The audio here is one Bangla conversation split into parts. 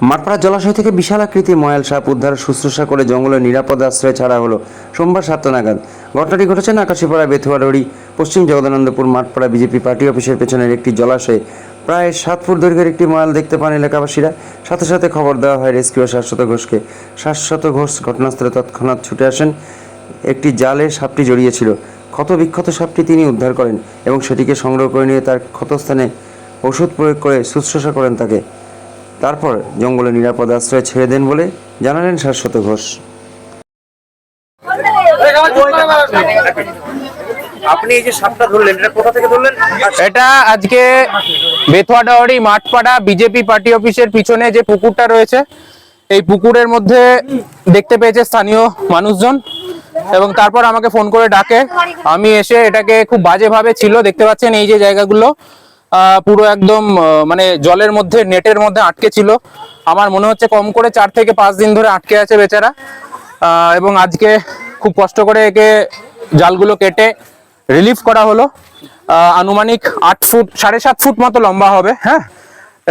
মাঠপাড়া জলাশয় থেকে বিশাল আকৃতি ময়াল সাপ উদ্ধার শুশ্রূষা করে জঙ্গলের নিরাপদ আশ্রয় ছাড়া হলো সোমবার সাতটা নাগাদ। ঘটনাটি ঘটেছে নাকাশিপাড়া বেথুয়াডড়ি পশ্চিম জগদানন্দপুর মাঠপাড়া বিজেপি পার্টি অফিসের পেছনের একটি জলাশয়ে। প্রায় সাত ফুট দৈর্ঘ্যের একটি ময়াল দেখতে পান এলাকাবাসীরা। সাথে সাথে খবর দেওয়া হয় রেস্কিউ শাশ্বত ঘোষকে। শাশ্বত ঘোষ ঘটনাস্থলে তৎক্ষণাৎ ছুটে আসেন। একটি জালে সাপটি জড়িয়েছিল। ক্ষত বিক্ষত সাপটি তিনি উদ্ধার করেন এবং সেটিকে সংগ্রহ করে নিয়ে তার ক্ষতস্থানে ওষুধ প্রয়োগ করে শুশ্রূষা করেন তাকে। তারপর জঙ্গলে নিরাপদ আশ্রয় ছেড়ে দেন বলে জানালেন শাশ্বত ঘোষ। আপনি এই যে সাপটা ধরলেন এটা কোথা থেকে ধরলেন? এটা আজকে বেথুয়াডাহরি মাঠপাড়া বিজেপি পার্টি অফিসের পিছনে যে পুকুরটা রয়েছে এই পুকুরের মধ্যে দেখতে পেয়েছে স্থানীয় মানুষজন এবং তারপর আমাকে ফোন করে ডাকে। আমি এসে এটাকে খুব বাজেভাবে ছিল দেখতে পাচ্ছেন এই যে জায়গাগুলো। পুরো একদম মানে জলের মধ্যে, নেটের মধ্যে আটকে ছিল। আমার মনে হচ্ছে কম করে চার থেকে পাঁচ দিন ধরে আটকে আছে বেচারা। এবং আজকে খুব কষ্ট করে একে জালগুলো কেটে রিলিফ করা হলো। আনুমানিক আট ফুট, সাড়ে সাত ফুট মতো লম্বা হবে হ্যাঁ?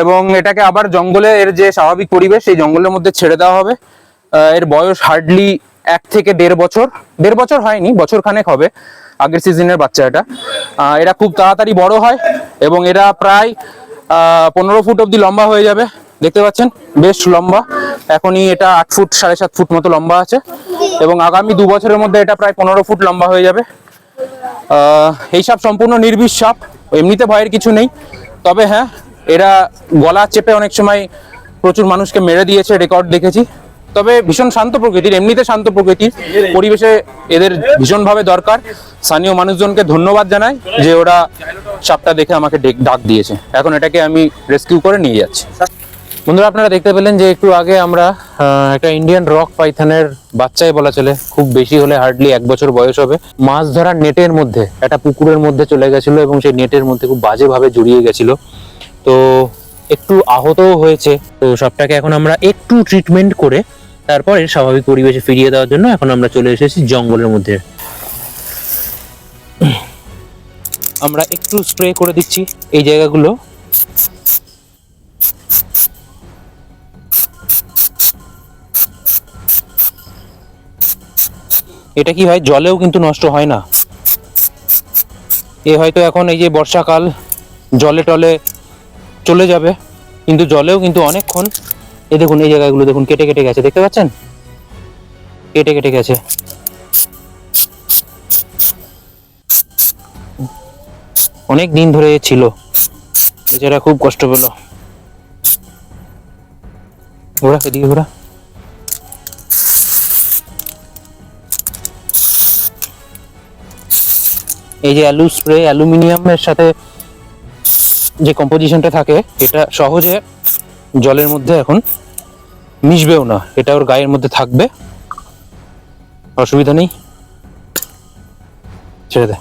এবং এটাকে আবার জঙ্গলে, এর যে স্বাভাবিক পরিবেশ, সেই জঙ্গলের মধ্যে ছেড়ে দেওয়া হবে। এর বয়স হার্ডলি এক থেকে দেড় বছর। দেড় বছর হয়নি, বছর খানেক হবে, আগের সিজনের বাচ্চা এটা এরা খুব তাড়াতাড়ি বড় হয়। এবং এরা প্রায় পনেরো ফুট অব্দি লম্বা হয়ে যাবে। দেখতে পাচ্ছেন? বেশ লম্বা। এখনই এটা আট ফুট, সাড়ে সাত ফুট মতো লম্বা আছে। এবং আগামী দু বছরের মধ্যে এটা প্রায় পনেরো ফুট লম্বা হয়ে যাবে। এই সাপ সম্পূর্ণ নির্বিষ সাপ। এমনিতে ভয়ের কিছু নেই। তবে হ্যাঁ এরা গলা চেপে অনেক সময় প্রচুর মানুষকে মেরে দিয়েছে রেকর্ড দেখেছি। তবে ভীষণ শান্ত প্রকৃতির, এমনিতে শান্ত প্রকৃতির। পরিবেশে এদের ভীষণভাবে দরকার। স্থানীয় মানুষজনকে ধন্যবাদ জানাই যে ওরা সাপটা দেখে আমাকে ডেক- দিয়েছে। এখন এটাকে আমি রেস্কিউ করে নিয়ে যাচ্ছি। বন্ধুরা, আপনারা দেখতে পেলেন যে একটু আগে আমরা একটা ইন্ডিয়ান রক পাইথানের বাচ্চাই বলা চলে। খুব বেশি হলে হার্ডলি এক বছর বয়স হবে। মাছ ধরার নেটের মধ্যে, একটা পুকুরের মধ্যে চলে গেছিল এবং সেই নেটের মধ্যে খুব বাজেভাবে জড়িয়ে গেছিল। তো একটু আহতও হয়েছে। তো সবটাকে এখন আমরা একটু ট্রিটমেন্ট করে তারপরে স্বাভাবিক পরিবেশে ফিরিয়ে দেওয়ার জন্য এখন আমরা চলে এসেছি জঙ্গলের মধ্যে। আমরা একটু স্প্রে করে দিচ্ছি এই জায়গাগুলো। এটা কি হয়? জলেও কিন্তু নষ্ট হয় না। এ হয়তো এখন এই যে বর্ষাকাল, জলে টলে চলে যাবে। কিন্তু জলেও কিন্তু অনেকক্ষণ। এ দেখুন, এই জায়গাগুলো দেখুন, কেটে কেটে গেছে, দেখতে পাচ্ছেন? কেটে কেটে গেছে। অনেক দিন ধরে ছিল। বেচারা খুব কষ্ট পেল। ঘোরা, এদিকে ঘোরা। এই যে অ্যালু স্প্রে, অ্যালুমিনিয়ামের সাথে যে কম্পোজিশনটা থাকে, এটা সহজে জলের মধ্যে এখন মিশবেও না। এটা ওর গায়ের মধ্যে থাকবে। অসুবিধা নেই। ছেড়ে দে।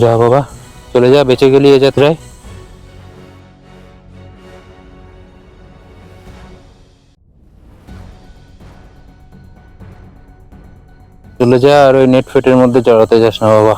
যা বাবা, চলে যা, বেঁচে গেলি এ যাত্রায়। চলে যা আর ওই নেট ফেটের মধ্যে জড়াতে যাস না বাবা।